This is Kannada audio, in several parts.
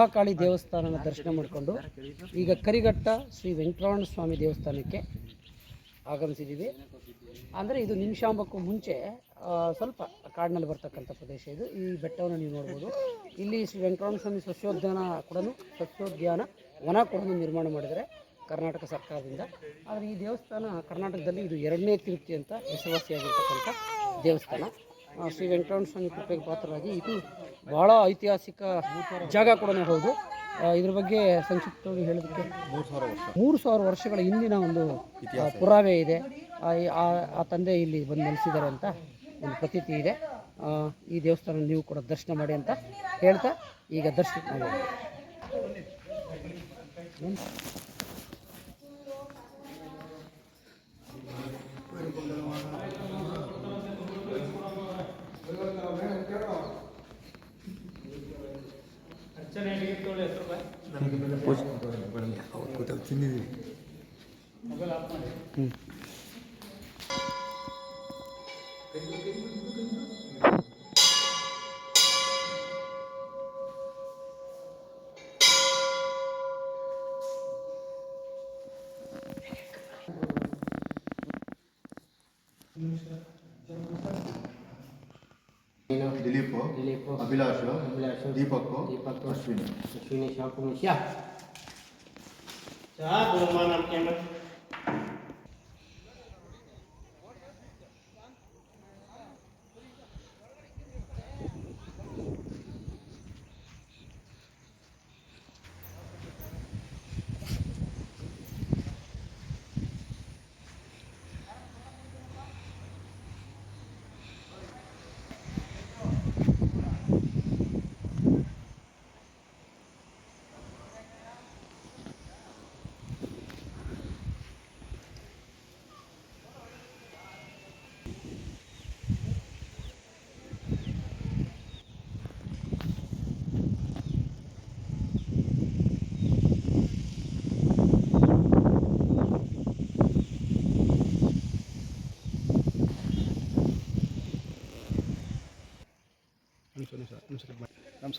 ಮಹಾಕಾಳಿ ದೇವಸ್ಥಾನನ ದರ್ಶನ ಮಾಡಿಕೊಂಡು ಈಗ ಕರಿಘಟ್ಟ ಶ್ರೀ ವೆಂಕಟರಮಣ ಸ್ವಾಮಿ ದೇವಸ್ಥಾನಕ್ಕೆ ಆಗಮಿಸಿದ್ದೀವಿ. ಅಂದರೆ ಇದು ನಿಮಿಷಾಂಬಕ್ಕೂ ಮುಂಚೆ ಸ್ವಲ್ಪ ಕಾಡಿನಲ್ಲಿ ಬರ್ತಕ್ಕಂಥ ಪ್ರದೇಶ ಇದು. ಈ ಬೆಟ್ಟವನ್ನು ನೀವು ನೋಡ್ಬೋದು. ಇಲ್ಲಿ ಶ್ರೀ ವೆಂಕಟರಮಣ ಸ್ವಾಮಿ ಸಸ್ಯೋದ್ಯಾನ ಕೂಡ ಸಸ್ಯೋದ್ಯಾನ ವನ ಕೂಡ ನಿರ್ಮಾಣ ಮಾಡಿದರೆ ಕರ್ನಾಟಕ ಸರ್ಕಾರದಿಂದ. ಆದರೆ ಈ ದೇವಸ್ಥಾನ ಕರ್ನಾಟಕದಲ್ಲಿ ಇದು ಎರಡನೇ ತಿರುಪ್ತಿ ಅಂತ ಹೆಸರುವಾಸಿಯಾಗಿರ್ತಕ್ಕಂಥ ದೇವಸ್ಥಾನ. ಶ್ರೀ ವೆಂಕಟರಮಣ ಸ್ವಾಮಿ ಕೃಪೆಗೆ ಪಾತ್ರರಾಗಿ. ಇದು ಬಹಳ ಐತಿಹಾಸಿಕ ಜಾಗ ಕೂಡ ಹೌದು. ಇದ್ರ ಬಗ್ಗೆ ಸಂಕ್ಷಿಪ್ತವಾಗಿ ಹೇಳೋದಕ್ಕೆ ಮೂರು ಸಾವಿರ ವರ್ಷ. ಮೂರು ಸಾವಿರ ವರ್ಷಗಳ ಹಿಂದಿನ ಒಂದು ಪುರಾವೆ ಇದೆ. ಆ, ಆ ಆ ತಂದೆ ಇಲ್ಲಿ ಬಂದು ನೆಲೆಸಿದ್ದಾರೆ ಅಂತ ಒಂದು ಪ್ರತೀತಿ ಇದೆ. ಈ ದೇವಸ್ಥಾನ ನೀವು ಕೂಡ ದರ್ಶನ ಮಾಡಿ ಅಂತ ಹೇಳ್ತಾ ಈಗ ದರ್ಶನ ಮಾಡಿ ದಿಲೀಪ್ ಅಭಿಲಾಷ್ ದೀಪಕ್ ಅಶ್ವಿನಿ. ಅಶ್ವಿನಿ ಶಾಕುಮಿಷ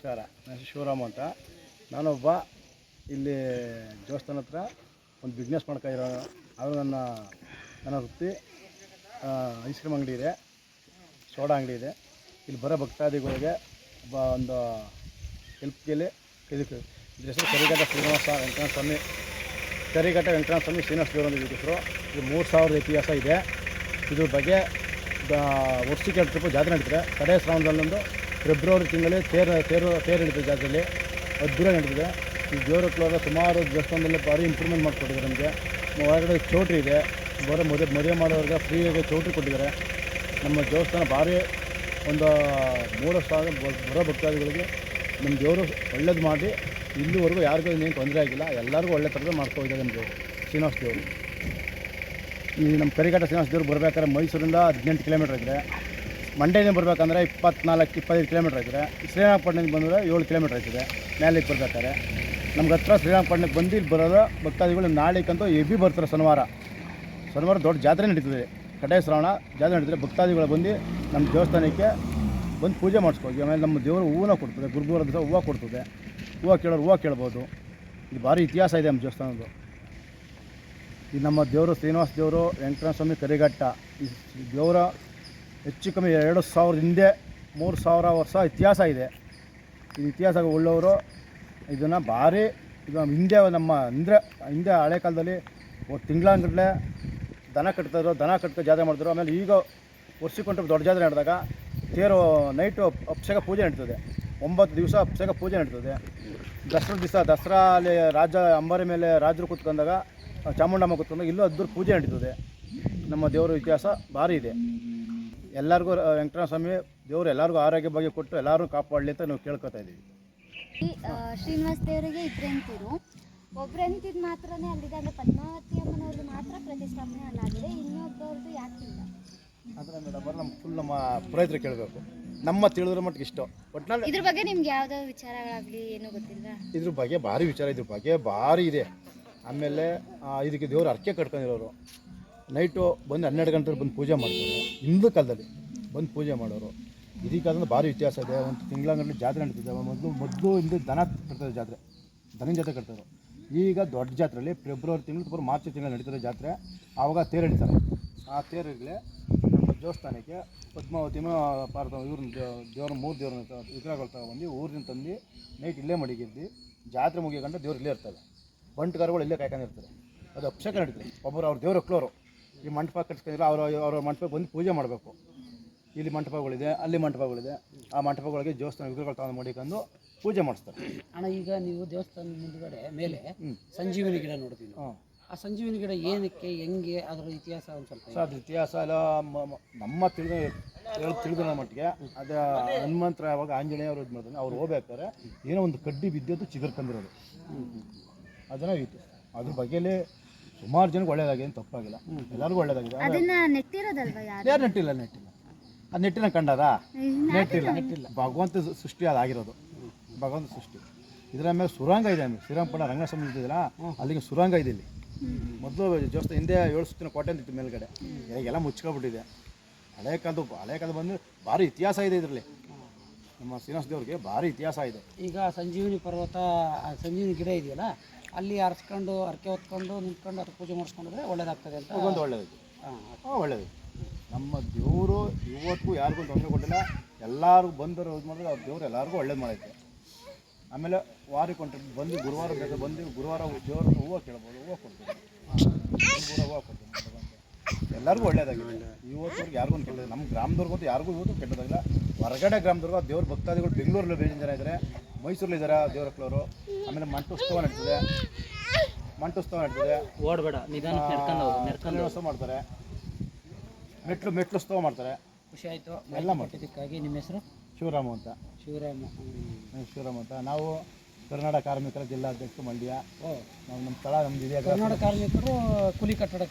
ನಮಸ್ಕಾರ. ನನ್ನ ಶಿವರಾಮ್ ಅಂತ. ನಾನೊಬ್ಬ ಇಲ್ಲಿ ದೇವಸ್ಥಾನ ಹತ್ರ ಒಂದು ಬಿಸ್ನೆಸ್ ಮಾಡ್ಕೊಂಡು ಇರೋ ಅದು ನನ್ನ ನನ್ನ ವೃತ್ತಿ ಐಸ್ ಕ್ರೀಮ್ ಅಂಗಡಿ ಇದೆ. ಸೋಡಾ ಅಂಗಡಿ ಇದೆ. ಇಲ್ಲಿ ಬರೋ ಭಕ್ತಾದಿಗಳಿಗೆ ಒಬ್ಬ ಒಂದು ಹೆಲ್ಪ್ಗೆಲ್ಲಿ ಇದಕ್ಕೆ ಇದ್ರ ಹೆಸರು ಕರಿಘಟ್ಟ ಶ್ರೀನಿವಾಸ ವೆಂಕಟನಾಥ ಸ್ವಾಮಿ ಕರಿಘಟ್ಟ ವೆಂಕಟನಾಥ ಸ್ವಾಮಿ ಶ್ರೀನಿವಾಸ ದೇವರು ಅಂತ ಹೆಸರು. ಇದು ಮೂರು ಸಾವಿರದ ಇತಿಹಾಸ ಇದೆ. ಇದ್ರ ಬಗ್ಗೆ ವರ್ಷಕ್ಕೆ ಎರಡು ಟ್ರಿಪ್ಪು ಜಾತ್ರೆ ನಡೀತಾರೆ ಕಡೆ ಶ್ರಾವಣದಲ್ಲೊಂದು ಫೆಬ್ರವರಿ ತಿಂಗಳಲ್ಲಿ ತೇರು ತೇರು ತೇರು ನಡೀತದೆ ಜಾತ್ರೆಯಲ್ಲಿ ಅದ್ಭುತ ನಡೀತಿದೆ. ಈ ದೇವರ ಸುಮಾರು ದೇವಸ್ಥಾನದಲ್ಲಿ ಭಾರಿ ಇಂಪ್ರೂವ್ಮೆಂಟ್ ಮಾಡಿಕೊಟ್ಟಿದ್ದಾರೆ ನಮಗೆ. ಹೊರಗಡೆ ಚೌಟ್ರಿ ಇದೆ. ಬರೋ ಮದುವೆ ಮದುವೆ ಮಾಡೋರಿಗೆ ಫ್ರೀಯಾಗಿ ಚೌಟ್ರಿ ಕೊಟ್ಟಿದ್ದಾರೆ. ನಮ್ಮ ದೇವಸ್ಥಾನ ಭಾರಿ ಒಂದು ಮೂರು ಸಾವಿರ ಬರೋ ಭಕ್ತಾದಿಗಳಿಗೆ ನಮ್ಮ ದೇವರು ಒಳ್ಳೇದು ಮಾಡಿ. ಇಲ್ಲಿವರೆಗೂ ಯಾರಿಗೂ ಇನ್ನೇನು ತೊಂದರೆ ಆಗಿಲ್ಲ. ಎಲ್ಲರಿಗೂ ಒಳ್ಳೆ ಥರದ ಮಾಡ್ಕೊಂಡಿದ್ದಾರೆ ನಮ್ಮ ದೇವರು, ಶ್ರೀನಿವಾಸ ದೇವರು. ಈ ನಮ್ಮ ಕರಿಘಟ್ಟ ಶ್ರೀನಿವಾಸ ದೇವರು ಬರಬೇಕಾದ್ರೆ ಮೈಸೂರಿಂದ ಹದಿನೆಂಟು ಕಿಲೋಮೀಟ್ರ್ ಇದೆ ಮಂಡ್ಯದಿಂದ ಬರಬೇಕಂದ್ರೆ ಇಪ್ಪತ್ನಾಲ್ಕು, ಇಪ್ಪತ್ತೈದು ಕಿಲೋಮೀಟ್ರ್ ಆಗಿದೆ. ಶ್ರೀರಂಗಪಟ್ಟಣದಿಂದ ಬಂದರೆ ಏಳು ಕಿಲೋಮೀಟ್ರ್ ಆಯ್ತದೆ ಮ್ಯಾಲಿಗೆ ಬರ್ಬೇಕಾದ್ರೆ. ನಮ್ಗೆ ಹತ್ರ ಶ್ರೀರಂಗಪಟ್ಟಣಕ್ಕೆ ಬಂದು ಇಲ್ಲಿ ಬರೋದು ಭಕ್ತಾದಿಗಳು ನಾಳೆಗಂತೂ ಎಬಿ ಬರ್ತಾರೆ ಶನಿವಾರ. ಶನಿವಾರ ದೊಡ್ಡ ಜಾತ್ರೆ ನಡೀತದೆ. ಕಡೆ ಶ್ರಾವಣ ಜಾತ್ರೆ ನಡೀತದೆ. ಭಕ್ತಾದಿಗಳು ಬಂದು ನಮ್ಮ ದೇವಸ್ಥಾನಕ್ಕೆ ಬಂದು ಪೂಜೆ ಮಾಡಿಸ್ಕೋಗಿ ಆಮೇಲೆ ನಮ್ಮ ದೇವರು ಹೂವನ್ನ ಕೊಡ್ತದೆ. ಗುರುಗುರ ದಿವಸ ಹೂವು ಕೊಡ್ತದೆ. ಹೂವು ಕೇಳೋರು ಹೂವು ಕೇಳ್ಬೋದು. ಇದು ಭಾರಿ ಇತಿಹಾಸ ಇದೆ ನಮ್ಮ ದೇವಸ್ಥಾನದ್ದು. ಇದು ನಮ್ಮ ದೇವರು ಶ್ರೀನಿವಾಸ ದೇವರು, ವೆಂಕಟರಮಣ ಸ್ವಾಮಿ ಕರಿಘಟ್ಟ. ಈ ದೇವರ ಹೆಚ್ಚು ಕಮ್ಮಿ ಎರಡು ಸಾವಿರದ ಹಿಂದೆ, ಮೂರು ಸಾವಿರ ವರ್ಷ ಇತಿಹಾಸ ಇದೆ. ಈ ಇತಿಹಾಸ ಉಳ್ಳವರು ಇದನ್ನು ಭಾರಿ ಇದು ಹಿಂದೆ ನಮ್ಮ ಅಂದರೆ ಹಿಂದೆ ಹಳೆ ಕಾಲದಲ್ಲಿ ತಿಂಗಳಾಂಗಡಲೆ ದನ ಕಟ್ತಾಯಿದ್ರು ದನ ಕಟ್ತಾ ಜಾತ್ರೆ ಮಾಡಿದ್ರು ಆಮೇಲೆ ಈಗ ವರ್ಷಕ್ಕೊಂಟು ದೊಡ್ಡ ಜಾತ್ರೆ ನಡೆದಾಗ ತೇರು ನೈಟು ಅಭಿಷೇಕ ಪೂಜೆ ನಡೀತದೆ. ಒಂಬತ್ತು ದಿವಸ ಅಭಿಷೇಕ ಪೂಜೆ ನಡೀತದೆ. ದಸರಾ ದಿವಸ, ದಸರಾ ಅಲ್ಲಿ ರಾಜ ಅಂಬಾರಿ ಮೇಲೆ ರಾಜರು ಕೂತ್ಕೊಂಡಾಗ ಚಾಮುಂಡಮ್ಮ ಕೂತ್ಕೊಂಡಾಗ ಇಲ್ಲೂ ಅದ್ದೂರು ಪೂಜೆ ನಡೀತದೆ. ನಮ್ಮ ದೇವರ ಇತಿಹಾಸ ಭಾರಿ ಇದೆ. ಎಲ್ಲರಿಗೂ ವೆಂಕಟರಮಣ ಸ್ವಾಮಿ ದೇವರು ಎಲ್ಲರಿಗೂ ಆರೋಗ್ಯ ಬಗ್ಗೆ ಕೊಟ್ಟು ಎಲ್ಲರೂ ಕಾಪಾಡಲಿ ಅಂತ ನಾವು ಕೇಳ್ಕೊತಾ ಇದ್ದೀವಿ ಶ್ರೀನಿವಾಸ ದೇವರಿಗೆ ಇಬ್ಬರು ಹೆಂಡ್ತಿರು ಒಬ್ರು ಹೆಂಡ್ತಿದ್ ಮಾತ್ರನೇ ಅಲ್ಲಿದೆ ಅಂದರೆ ಪದ್ಮಾವತಿ ಅಮ್ಮನವ್ರದ್ದು ಮಾತ್ರ ಪ್ರತಿಷ್ಠಾಪನೆ ಅಲ್ಲಾಗಿದೆ ಇನ್ನೊಬ್ಬರದ್ದು ಯಾಕಿಲ್ಲ ಅದರ ಮೇಡಮ್ ನಮ್ಮ ಫುಲ್ ನಮ್ಮ ಪುರೋಹಿತರು ಕೇಳಬೇಕು. ನಮ್ಮ ತಿಳಿದ್ರ ಮಟ್ಟಿಗೆ ಇಷ್ಟು. ಒಟ್ನಲ್ಲಿ ಇದ್ರ ಬಗ್ಗೆ ನಿಮ್ಗೆ ಯಾವ್ದಾದ್ರು ವಿಚಾರಗಳಾಗಲಿ ಏನು ಗೊತ್ತಿಲ್ಲ ಇದ್ರ ಬಗ್ಗೆ ಭಾರಿ ವಿಚಾರ ಇದ್ರ ಬಗ್ಗೆ ಭಾರಿ ಇದೆ. ಆಮೇಲೆ ಇದಕ್ಕೆ ದೇವರು ಅರ್ಕೆ ಕಟ್ಕೊಂಡಿರೋರು. ನೈಟು ಬಂದು ಹನ್ನೆರಡು ಗಂಟೆಗೆ ಬಂದು ಪೂಜೆ ಮಾಡ್ತಾರೆ. ಹಿಂದೂ ಕಾಲದಲ್ಲಿ ಬಂದು ಪೂಜೆ ಮಾಡೋರು. ಇದಕ್ಕಾದ್ರೆ ಭಾರಿ ವ್ಯತ್ಯಾಸ ಇದೆ. ಒಂದು ತಿಂಗಳಂಗಲ್ಲಿ ಜಾತ್ರೆ ನಡೀತಿದೆ. ಮೊದಲು ಮೊದಲು ಹಿಂದೆ ದನ ಕಟ್ತಾರೆ ಜಾತ್ರೆ. ದನಿನ ಜಾತ್ರೆ ಕಟ್ತಾರೆ ಈಗ ದೊಡ್ಡ ಜಾತ್ರೆಯಲ್ಲಿ ಫೆಬ್ರವರಿ ತಿಂಗಳು ಬರೋ ಮಾರ್ಚ್ ತಿಂಗಳು ನಡೀತಾರೆ ಜಾತ್ರೆ. ಆವಾಗ ತೇರು ಎಳಿತಾರೆ ಆ ತೇರುಗಳೇ ನಮ್ಮ ದೇವಸ್ಥಾನಕ್ಕೆ ಪದ್ಮಾವತಿ ಪಾರ್ಥ ಇವ್ರನ್ನ ದೇವ್ರ ಮೂರು ದೇವ್ರನ್ನ ವಿಗ್ರಹಗಳು ತಗೊಂಡು ಊರಿನ ತಂದು ನೈಟ್ ಇಲ್ಲೇ ಮಡಿಗಿದ್ದು ಜಾತ್ರೆ ಮುಗಿಯಕೊಂಡು ದೇವ್ರು ಇಲ್ಲೇ ಇರ್ತವೆ ಬಂಟುಗಾರಗಳು ಇಲ್ಲೇ ಕಾಯ್ಕೊಂಡಿರ್ತಾರೆ. ಅದು ಅಪ್ಸಕ ನಡೀತದೆ. ಒಬ್ಬರು ಅವ್ರ ದೇವ್ರ ಒಕ್ಲೋರು ಈ ಮಂಟಪ ಕಟ್ಸ್ಕೊಂಡಿಲ್ಲ ಅವರು ಅವರ ಮಂಟಪಕ್ಕೆ ಬಂದು ಪೂಜೆ ಮಾಡಬೇಕು. ಇಲ್ಲಿ ಮಂಟಪಗಳಿದೆ ಅಲ್ಲಿ ಮಂಟಪಗಳಿದೆ. ಆ ಮಂಟಪಗಳಿಗೆ ದೇವಸ್ಥಾನ ವಿಗ್ರಹಗಳು ತಗೊಂಡು ಮಾಡಿಕೊಂಡು ಪೂಜೆ ಮಾಡಿಸ್ತಾರೆ. ಅಣ್ಣ ಈಗ ನೀವು ದೇವಸ್ಥಾನದ ಮುಂದುಗಡೆ ಮೇಲೆ ಸಂಜೀವಿನಿ ಗಿಡ ನೋಡ್ತೀವಿ ನಾವು. ಆ ಸಂಜೀವಿನಿ ಗಿಡ ಏನಕ್ಕೆ ಹೆಂಗೆ ಅದರ ಇತಿಹಾಸ ಒಂದು ಸ್ವಲ್ಪ ಸೊ ಅದು ಇತಿಹಾಸ ಎಲ್ಲ ಮ- ಮ- ನಮ್ಮ ತಿಳಿದ ಹೇಳಿ ತಿಳಿದ ಮಟ್ಟಿಗೆ. ಅದು ಹನುಮಂತರ ಯಾವಾಗ ಆಂಜನೇಯ ಅವರು ಇದು ಮಾಡ್ತಾರೆ ಅವ್ರು ಹೋಗ್ಬೇಕಾದ್ರೆ ಏನೋ ಒಂದು ಕಡ್ಡಿ ಬಿದ್ದದ್ದು ತಂದಿರೋದು ಅದನ್ನ ಇತ್ತು ಅದ್ರ ಬಗ್ಗೆಲೇ ಸುಮಾರು ಜನಕ್ಕೆ ಒಳ್ಳೇದಾಗಿದೆ ಏನು ತಪ್ಪಾಗಿಲ್ಲ. ಎಲ್ಲರಿಗೂ ಒಳ್ಳೇದಾಗಿದೆ. ಅದನ್ನ ನೆಟ್ಟಿರೋದಲ್ವಾ ಯಾರು? ಯಾರು ನೆಟ್ಟಿಲ್ಲ ನೆಟ್ಟಿಲ್ಲ. ಅದು ನೆಟ್ಟಿನ ಕಂಡದ ನೆಟ್ಟಿಲ್ಲ. ನೆಟ್ಟಿಲ್ಲ? ಭಗವಂತ ಸೃಷ್ಟಿ ಅದಾಗಿರೋದು ಭಗವಂತ ಸೃಷ್ಟಿ. ಇದರ ಮೇಲೆ ಸುರಂಗ ಇದೆ ಆಮೇಲೆ ಶ್ರೀರಾಮಪುರ ರಂಗಸ್ವಾಮಿ ಇದ್ದಿಲ್ಲ ಅಲ್ಲಿಗೆ ಸುರಂಗ ಇದೆ ಇಲ್ಲಿ. ಮೊದಲು ದೇವಸ್ಥಾನ ಹಿಂದೆ ಏಳು ಸುತ್ತಿನ ಕೋಟೆ ಅಂತಿತ್ತು ಮೇಲ್ಗಡೆ. ಎಲ್ಲ ಮುಚ್ಕೊಬಿಟ್ಟಿದೆ ಹಳೆ ಕಾಲದ ಹಳೆ ಕಾಲ ಬಂದು ಭಾರಿ ಇತಿಹಾಸ ಇದೆ ಇದರಲ್ಲಿ. ನಮ್ಮ ಶ್ರೀನಿವಾಸ ದೇವ್ರಿಗೆ ಭಾರಿ ಇತಿಹಾಸ ಇದೆ. ಈಗ ಸಂಜೀವಿನಿ ಪರ್ವತ ಸಂಜೀವಿನಿ ಸಂಜೀವನಿ ಗಿಡ ಇದೆಯಲ್ಲ ಅಲ್ಲಿ ಅರ್ಸ್ಕೊಂಡು ಅರ್ಕೆ ಹೊತ್ಕೊಂಡು ನಿಂತ್ಕೊಂಡು ಅದಕ್ಕೆ ಪೂಜೆ ಮಾಡಿಸ್ಕೊಂಡ್ರೆ ಒಳ್ಳೇದಾಗ್ತದೆ ಅಂತ. ಒಂದು ಒಳ್ಳೇದು ಹಾಂ. ಒಳ್ಳೇದು ನಮ್ಮ ದೇವರು ಇವತ್ತಿಗೂ ಯಾರಿಗೂ ತೊಂದರೆ ಕೊಟ್ಟಿಲ್ಲ. ಎಲ್ಲರೂ ಬಂದರು ಇದು ಮಾಡಿದ್ರೆ ಅವ್ರ ದೇವ್ರು ಎಲ್ಲರಿಗೂ ಒಳ್ಳೇದು ಮಾಡೈತೆ. ಆಮೇಲೆ ವಾರಕ್ಕೆ ಕೊಂಡ್ರೆ ಬಂದು ಗುರುವಾರ ಬೇಕು ಬಂದು ಗುರುವಾರ ದೇವ್ರ ಹೂವು ಕೇಳ್ಬೋದು ಹೂವು ಕೊಡ್ತೀವಿ. ಗುರುವಾರ ಹೂವು ಕೊಡ್ತೀವಿ. ಎಲ್ಲರಿಗೂ ಒಳ್ಳೇದಾಗಿದೆ. ಇವತ್ತವ್ರಿಗೆ ಯಾರಿಗೂ ಒಂದು ಕೆಟ್ಟದಿಲ್ಲ ನಮ್ಮ ಗ್ರಾಮದವ್ರಿಗೂ ಯಾರಿಗೂ ಇವತ್ತು ಕೆಟ್ಟದಾಗಿಲ್ಲ. ಹೊರಗಡೆ ಗ್ರಾಮದವ್ರಿಗೂ ಆ ದೇವ್ರ ಭಕ್ತಾದಿಗಳು ಬೆಂಗಳೂರಲ್ಲಿ ಬೇರೆ ಜನ ಇದ್ದಾರೆ ಮೈಸೂರಲ್ಲಿ ಇದ್ದಾರೆ ಆಮೇಲೆ ಮಂಟೋತ್ಸವ ನಡೀತದೆ. ಮಂಟೋತ್ಸವ ನಡೀತದೆ. ಓಡಬೇಡ ನಿಧಾನ ಮಾಡ್ತಾರೆ. ಮೆಟ್ಲು ಮೆಟ್ಲೋತ್ಸವ ಮಾಡ್ತಾರೆ. ಖುಷಿ ಆಯಿತು. ಎಲ್ಲ ಇದಕ್ಕಾಗಿ ನಿಮ್ಮ ಹೆಸರು? ಶಿವರಾಮ ಅಂತ. ಶಿವರಾಮ. ಶಿವರಾಮ ಅಂತ. ನಾವು ಕರ್ನಾಟಕ ಕಾರ್ಮಿಕರ ಜಿಲ್ಲಾಧ್ಯಕ್ಷ ಮಂಡ್ಯ. ಓ. ನಾವು ನಮ್ಮ ಸ್ಥಳ ನಮ್ದು ಇದೆ ಕರ್ನಾಟಕ ಕಾರ್ಮಿಕರು ಕೂಲಿ ಕಟ್ಟಡ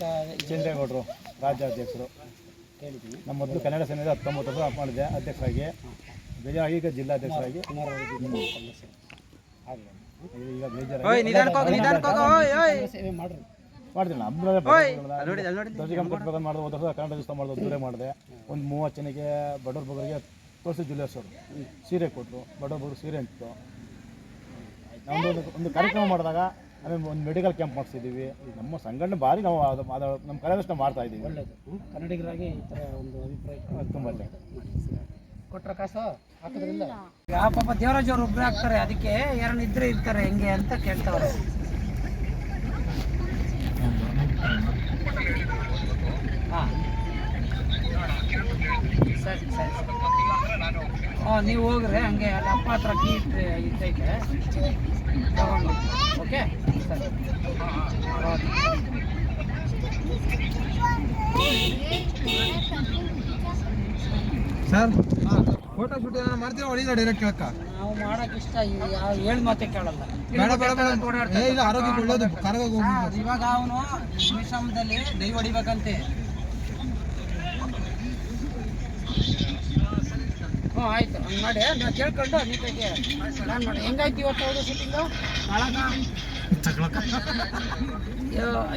ಚಂದ್ರೇಗೌಡರು ರಾಜ್ಯಾಧ್ಯಕ್ಷರು. ನಮ್ಮ ಮೊದಲು ಕನ್ನಡ ಸೇನೆ ಹತ್ತೊಂಬತ್ತು ವರ್ಷ ಮಾಡಿದೆ ಅಧ್ಯಕ್ಷರಾಗಿ. ಬೇಜಾರಾಗಿ ಈಗ ಜಿಲ್ಲಾಧ್ಯಕ್ಷರಾಗಿ ಈಗ ಮಾಡ್ರಿ. ಮಾಡ್ತೀನಿ ದರ್ಜೆ ಕಟ್ಬೇಕು ಮಾಡಿದೆ ಹೋದ ವರ್ಷ ಕನ್ನಡ ದಿವಸ ಮಾಡಿದೆ ದೂರ ಮಾಡಿದೆ. ಒಂದು ಮೂವತ್ತು ಜನಕ್ಕೆ ಬಡವ್ರ ಬಗ್ಗರಿಗೆ ತೋರಿಸಿ ಜ್ಯುವೆಲರ್ಸ್ ಅವರು. ಸೀರೆ ಕೊಟ್ಟರು ಬಡವ್ರ ಬಗ್ಗರು ಸೀರೆ ಅಂತಿತ್ತು ನಮ್ಮದು ಒಂದು ಕಾರ್ಯಕ್ರಮ ಮಾಡಿದಾಗ ಆಮೇಲೆ ಒಂದು ಮೆಡಿಕಲ್ ಕ್ಯಾಂಪ್ ಮಾಡಿಸಿದ್ದೀವಿ. ಈಗ ನಮ್ಮ ಸಂಘಟನೆ ಭಾರಿ ನಾವು ಅದು ನಮ್ಮ ಕಲಾದಷ್ಟು ಮಾಡ್ತಾ ಇದ್ದೀವಿ. ಒಳ್ಳೆಯದು ಕನ್ನಡಿಗರಾಗಿ ಈ ಥರ ಒಂದು ಅಭಿಪ್ರಾಯ ತುಂಬ ಕೊಟ್ರ ಕಾಸು ಹಾಕೋದ್ರಿಂದ? ಆ ಪಾಪ ದೇವರಾಜ್ ಅವ್ರು ಒಬ್ರು ಹಾಕ್ತಾರೆ ಅದಕ್ಕೆ ಯಾರನ್ನ ಇದ್ರೆ ಇರ್ತಾರೆ ಹೆಂಗೆ ಅಂತ ಕೇಳ್ತಾವ್ರೆ. ಹಾಂ. ಸರಿ ಸರಿ. ಹಾಂ ನೀವು ಹೋಗ್ರಿ ಹಂಗೆ ಅಲ್ಲಿ ಅಪ್ಪ ಹತ್ರ ಕೀ ಇಟ್ಟೈತೆ ತಗೊಂಡು. ಓಕೆ? ಸರಿ. Okay sir. Photo shoot direct ಕೇಳಕ್ಕ? ನಾವು ಮಾಡಕ್ ಇಷ್ಟ ಯಾವ ಹೇಳಿ ಮಾತೆ ಕೇಳಲ್ಲ. ಬೇಡ ಬೇಡ ಬೇಡ. ಏ ಇಲ್ಲ ಆರೋಗ್ಯ ಒಳ್ಳೇದು. ಇವಾಗ ಅವನು ನಿಮಿಷದಲ್ಲಿ ದೈ ಹೊಡಿಬೇಕಂತೆ. ಹ್ಞೂ ಆಯ್ತು. ಹಂಗೆ ಮಾಡಿ. ನಾನು ಕೇಳ್ಕೊಂಡು ನೀಟಾಗಿ ನಾನು ಮಾಡಿ ಹೆಂಗಾಯ್ತು ಇವತ್ತು ಹೌದು ಶೂಟಿಂಗು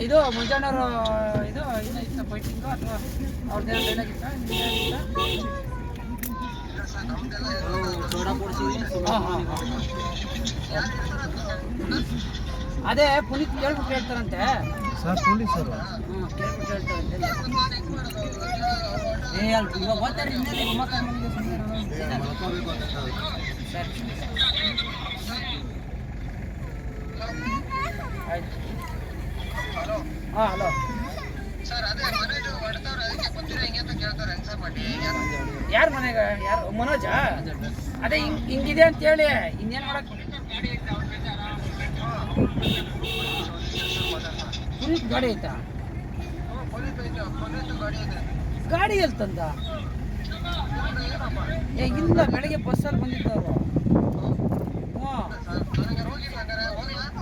ಇದು ಮುಂಜಾನವರು ಇದು ಇತ್ತ ಫೈಟಿಂಗು ಅಥವಾ ಹಾಂ ಹಾಂ ಅದೇ ಪುನೀತ್ ಕೇಳ್ಬಿಟ್ಟು ಹೇಳ್ತಾರಂತೆ. ಸರ್ ಪೊಲೀಸರು ಕೇಳ್ಬಿಟ್ಟು ಹೇಳ್ತಾರಂತೆ. ಏ ಅಲ್ಲಿ ಇವಾಗ ಓದ್ತಾರೆ ಇನ್ನೇನು ಹಾಂ ಹಲೋ. ಯಾರ ಮನೆಗ? ಯಾರು, ಮನೋಜ? ಅದೇ ಹಿಂಗ್, ಹಿಂಗಿದೆ ಅಂತ ಹೇಳಿ, ಇನ್ನೇನು ಮಾಡಕ್ ಪುನೀತ್ ಗಾಡಿ ಐತಾ? ಗಾಡಿ ಎಲ್ಲಿ ತಂದ? ಏ, ಇಲ್ಲ, ಬೆಳಗ್ಗೆ ಬಸ್ಸಲ್ಲಿ ಬಂದಿದ್ದವರು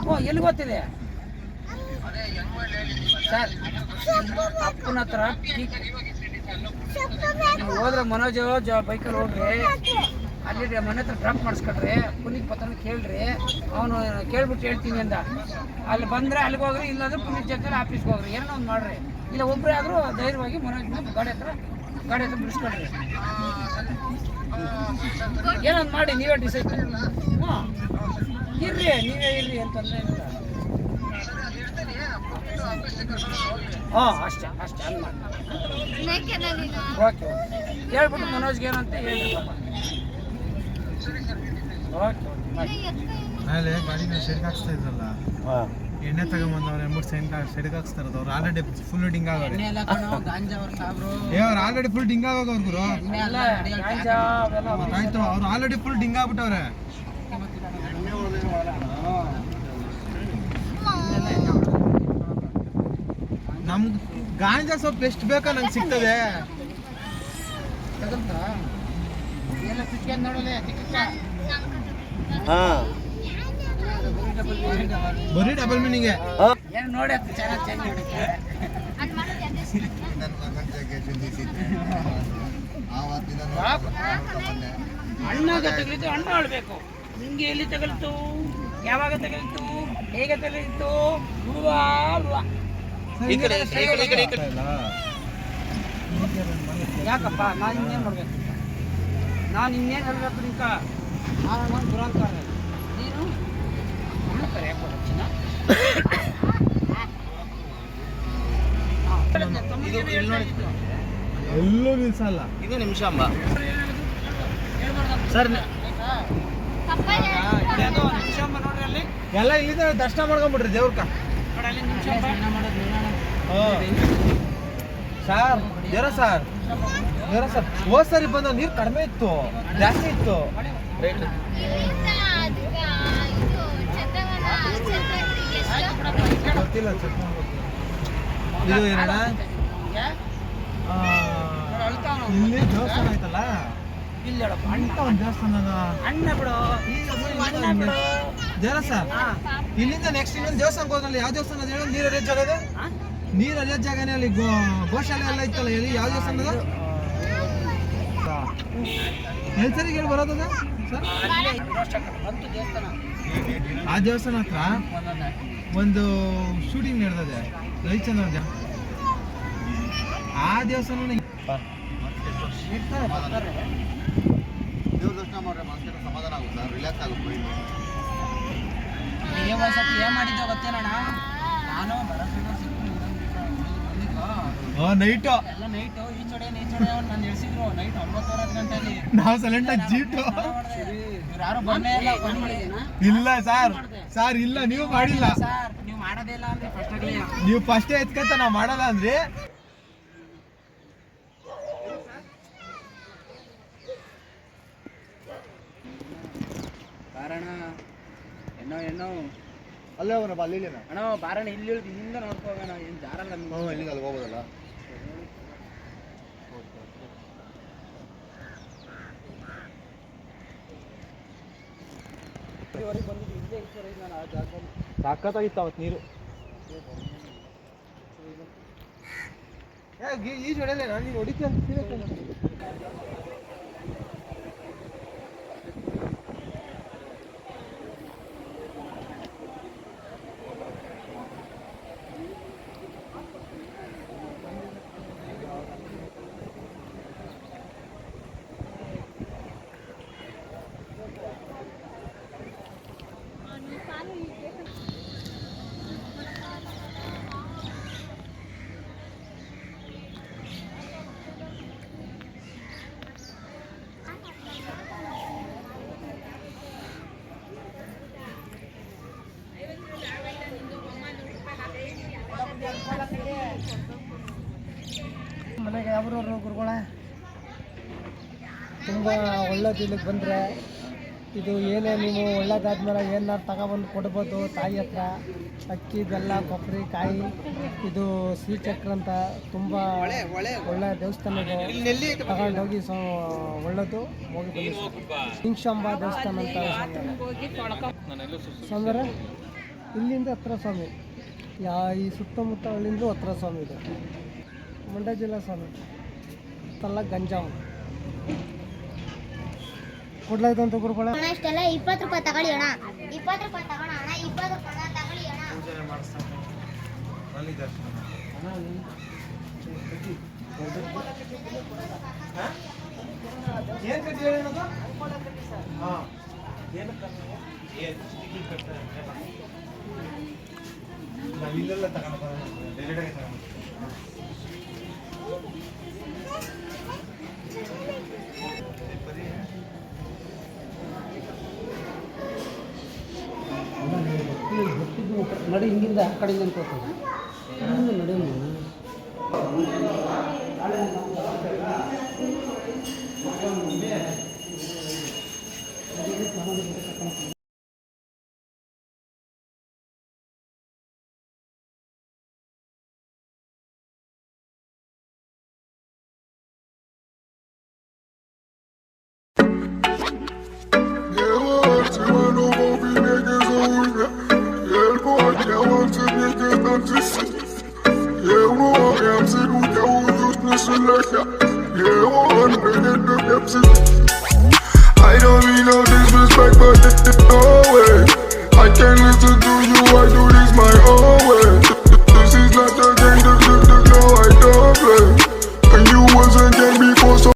ಹ್ಞೂ ಎಲ್ಲಿ ಗೊತ್ತಿದೆ ಸರ್ ಅಪ್ಪನ ಹತ್ರ ನೀವು ಹೋದ್ರೆ ಮನೋಜ್ ಜ ಬೈಕಲ್ಲಿ ಹೋಗ್ರಿ ಅಲ್ಲಿ ಮನೆ ಹತ್ರ ಡ್ರಾಪ್ ಮಾಡಿಸ್ಕೊಡ್ರಿ ಪುನೀತ್ ಪತ್ರ ಕೇಳ್ರಿ. ಅವನು ಕೇಳ್ಬಿಟ್ಟು ಹೇಳ್ತೀನಿ ಅಂದ. ಅಲ್ಲಿ ಬಂದರೆ ಅಲ್ಲಿಗೆ ಹೋಗ್ರಿ, ಇಲ್ಲಾಂದ್ರೆ ಪುನೀತ್ ಜಗ್ಗಲ್ಲಿ ಆಫೀಸ್ಗೆ ಹೋಗ್ರಿ. ಏನೋ ಒಂದು ಮಾಡ್ರಿ. ಇಲ್ಲ ಒಬ್ಬರೇ ಆದರೂ ಧೈರ್ಯವಾಗಿ ಮನೋಜ್ನ ಗಾಡಿ ಹತ್ರ ಗಾಡಿ ಹತ್ರ ಬಿಡಿಸ್ಕೊಡ್ರಿ. ಏನೊಂದು ಮಾಡಿ, ನೀವೇ ಡಿಸೈಡ್ ಹಾಂ ಇರ್ರಿ, ನೀವೇ ಇರ್ರಿ ಅಂತಂದ್ರೆ ಹಾಂ ಅಷ್ಟೇ ಅಷ್ಟೇ ಅಲ್ಲ. ಓಕೆ ಹೇಳ್ಬಿಟ್ಟು ಮನೋಜ್ಗೆ ಏನಂತ ಹೇಳಿ ಓಕೆ ಮೇಲೆ ಗಾಡಿನ ಸೆಡ್ಗೆ ಹಾಕ್ಸ್ತಾ ಇದ್ರಲ್ಲ? ಹಾಂ. ಎಣ್ಣೆ ತಗೊಂಬಂದವ್ರೆ ಮೂರು ಸೆಡ್ ಸೆಡ್ಗೆ ಹಾಕ್ಸ್ತಾರದು ಅವ್ರು ಆಲ್ರೆಡಿ ಫುಲ್ ಡಿಂಗ್ ಆಗೋರು ಏ ಅವ್ರು ಆಲ್ರೆಡಿ ಫುಲ್ ಡಿಂಗ್ ಆಗೋಗವ್ರು ಗುರು. ಗೊತ್ತಾಯ್ತು ಅವ್ರು ಆಲ್ರೆಡಿ ಫುಲ್ ಡಿಂಗ್ ಆಗ್ಬಿಟ್ಟವ್ರೆ. ನಮ್ಗೆ ಗಾಂಜಾ ಸೊಪ್ಪು ಎಷ್ಟು ಬೇಕಾ ನಂಗೆ ಸಿಗ್ತದೆ. ಬರೀ ಡಬಲ್ ಮೀನಿಂಗೆ ನನ್ನ ಅಣ್ಣಾಗ ತಗಲಿತು ಅಣ್ಣ ಆಳ್ಬೇಕು ನಿಂಗೆ ಎಲ್ಲಿ ತಗಲಿತು ಯಾವಾಗ ತಗಲಿತು ಹೇಗೆ ತಗಲಿತು ಯಾಕಪ್ಪ? ನಾನು ಇನ್ನೇನು ಮಾಡ್ಬೇಕು ನಾನು ಇನ್ನೇನು ಹೇಳಬೇಕು ನಿಂಕ ನಾನು ಒಂದು ದುರಂಕಾರ ನೀನು ಎಲ್ಲೂ ನಿಲ್ಸಲ್ಲ. ಇದು ನಿಮಿಷ ಅಂಬ ಸರ್ ನಿಮಿಷಾಂಬ ನಿಮಿಷಂಬ ನೋಡ್ರಿ ಅಲ್ಲಿ ಎಲ್ಲ ಇಲ್ಲಿಂದ ದರ್ಶನ ಮಾಡ್ಕೊಂಬಿಡ್ರಿ ದೇವ್ರಕ್ಕ. ನೋಡಿ ಅಲ್ಲಿ ನಿಮಿಷಂಬ ಸರ್ ದೇರ ಸರ್. ದೇರ ಸರ್. ಹೋದ್ ಸರಿ ಬಂದ ನೀರು ಕಡಿಮೆ ಇತ್ತು. ಜಾಸ್ತಿ ಇತ್ತು. ಗೊತ್ತಿಲ್ಲ. ಇದು ಏನಣ್ಣ? ಇಲ್ಲಿ ದೇವಸ್ಥಾನ ಆಯ್ತಲ್ಲ ಇಲ್ಲ ಅಂತ ಒಂದು ದೇವಸ್ಥಾನ ಅಣ್ಣ ಬಿಡು ಸರ್. ಇಲ್ಲಿಂದ ನೆಕ್ಸ್ಟ್ ಇನ್ನೊಂದು ದೇವಸ್ಥಾನಕ್ಕೆ ಹೋದ್ರಲ್ಲಿ ಯಾವ ದೇವಸ್ಥಾನ ಹೇಳಿ? ನೀರು ಹರಿಯೋ ಜಾಗ ಇದೆ? ನೀರು ಹರಿಯೋ ಜಾಗನೇ ಅಲ್ಲಿ ಗೋಶಾಲೆ ಎಲ್ಲ ಇತ್ತಲ್ಲ ಎಲ್ಲಿ? ಯಾವ ದೇವಸ್ಥಾನ ಅದು ಎಲ್ಲಿ ಹೇಳಿ ಬರೋದದ ಸರ್? ಆ ದೇವಸ್ಥಾನ ಹತ್ರ ಒಂದು ಶೂಟಿಂಗ್ ನಡೆದಿದೆ. ಜನ ಆ ದೇವಸ್ಥಾನ ದೇವ್ರ ದರ್ಶನ ಮಾಡ್ರೆ ಸಮಾಧಾನ ಆಗುತ್ತೆ ರಿಲ್ಯಾಕ್ಸ್ ಆಗುತ್ತೆ ಏನ್ ಮಾಡಿದ್ದೆ ಗೊತ್ತೇನಣ್ಣ? ನಾನು ನೈಟು ಎಲ್ಲ ನೈಟ್ ಈಚೊಡೆ ಈಚೊಡೆ ನಾನು ಇಳಿಸಿದ್ರು ನೈಟ್ ಒಂಬತ್ತುವರೆ ಗಂಟೆಯಲ್ಲಿ ನಾವು ಸೈಲೆಂಟ್ ಆಗಿ ಜೀಟು ಯಾರು ಬಂದೇ ಇಲ್ಲ? ಫೋನ್ ಮಾಡಿದ್ದೀನಾ ಇಲ್ಲ? ಸರ್ ಸರ್ ಇಲ್ಲ ನೀವು ಮಾಡಿಲ್ಲ. ಸರ್ ನೀವು ಮಾಡೋದೇ ಇಲ್ಲ ಅಂದ್ರೆ ಫಸ್ಟ್ ಆಗಲಿ. ನೀವು ಫಸ್ಟೇ ಎತ್ಕಂತ ನಾವು ಮಾಡಲ್ಲ ಅಂದ್ರೆ? ಕಾರಣ ಏನೋ ಏನೋ ಅಲ್ಲೇ ಅವನಪ್ಪ ಅಲ್ಲಿ ಅಣ್ಣ ಬಾರಣ ಇಲ್ಲಿ ಇಳಿದು ಹಿಂದೆ ನೋಡ್ಕೋಗೋಣ ಏನು ಜಾರಲ್ಲ ನಾನು ಆ ಸಾಕತ್ತಾಗಿತ್ತು ಅವತ್ತು ನೀರು. ಈಜು ಹೊಡೆಯಲ್ಲ ನಾನು ನೀನು ಹೊಡಿತೀನಿ ಅಂತ ಸೀರಿಯಸ್ ಮನೆಗೆ ಯಾವ್ರವ್ರು ಗುರುಗಳ ತುಂಬ ಒಳ್ಳೇದು ಇಲ್ಲಿಗೆ ಬಂದರೆ ಇದು ಏನೇ ನೀವು ಒಳ್ಳೇದಾದ್ಮೇಲೆ ಏನಾರು ತಗೊಬಂದು ಕೊಡ್ಬೋದು ತಾಯಿ ಹತ್ರ, ಅಕ್ಕಿ, ಬೆಲ್ಲ, ಕೊಬ್ಬರಿ, ಕಾಯಿ, ಇದು ಶ್ರೀಚಕ್ರ ಅಂತ ತುಂಬ ಒಳ್ಳೆ ದೇವಸ್ಥಾನ ಇದು. ತಗೊಂಡೋಗಿ ಸೊ ಒಳ್ಳೇದು, ಹೋಗಿ ಬನ್ನಿ ಹಿಂಶಂಬ ದೇವಸ್ಥಾನ ಅಂತ ಸ್ವಾಮಿ. ಇಲ್ಲಿಂದ ಹತ್ರ ಸ್ವಾಮಿ. ಯಾ, ಈ ಸುತ್ತಮುತ್ತ ಹಳ್ಳಿಂದ ಹತ್ರ ಸ್ವಾಮಿ ಇದೆ. ಮಂಡ್ಯ ಜಿಲ್ಲಾ ಸ್ವಾಮಿ. ತಲ್ಲ ಗಂಜಾಮ್ ಕೊಡ್ಲಾಯ್ತಂತ ಗುರುಗಳ. ಅಣ್ಣ ಇಷ್ಟೆಲ್ಲ ಇಪ್ಪತ್ತು ರೂಪಾಯಿ ತಗೊಳ್ಳಿ ಅಣ್ಣ. ಇಪ್ಪತ್ತು ರೂಪಾಯಿ ತಗೋಣ ಅಣ್ಣ ಇಪ್ಪತ್ತು ರೂಪಾಯಿ ತಗೊಳ್ಳಿ ಅಣ್ಣ. ಪೂಜೆ ಮಾಡಿಸ್ತಾರೆ ಅಲ್ಲಿ ದರ್ಶನ. ಏನ್ ಕಟ್ಟಿ ಹೇಳಿ ಅನ್ನೋದು? ಹಾ. ನಾವ್ ಇಲ್ಲೆಲ್ಲ ತಗೊಂಡ್ ಬರೋಣ. ಡೈರೆಕ್ಟಾಗಿ ಆಗಿ ತಗೊಂಡ್ ನಡಿ ಹಿಂಗಿಂದ ಆ ಕಡೆಯಿಂದ ಅನ್ಕೋತೀನಿ I don't mean no disrespect, but it's no way. I can't listen to you, I do this my own way. This is not the game, no, I don't play. And you wasn't game before, so.